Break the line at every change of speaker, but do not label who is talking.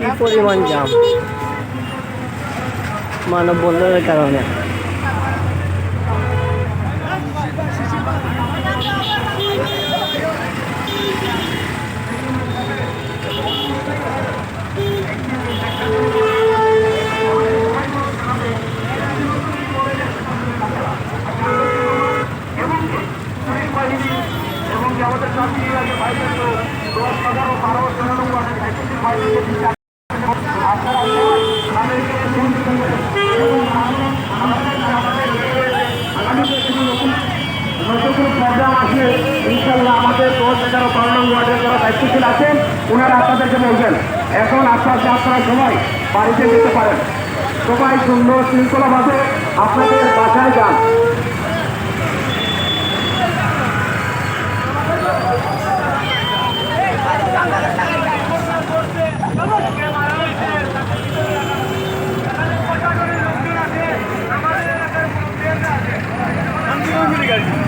কি পরিমাণ জাম? মানববন্ধনের কারণে।
আমাদের চাকরি আছে, বাইরে দশ হাজার ও বারো হাজার আছে আছে ইনশাল্লাহ আমাদের দশ এগারো বারো ওয়ার্ডের যারা দায়িত্বশীল আছেন, ওনারা আপনাদেরকে বলবেন, এখন আস্তে আস্তে আপনারা সবাই বাড়িতে যেতে পারেন। সবাই সুন্দর শৃঙ্খলাভাবে আপনাদের বাসায় যান। Thank you.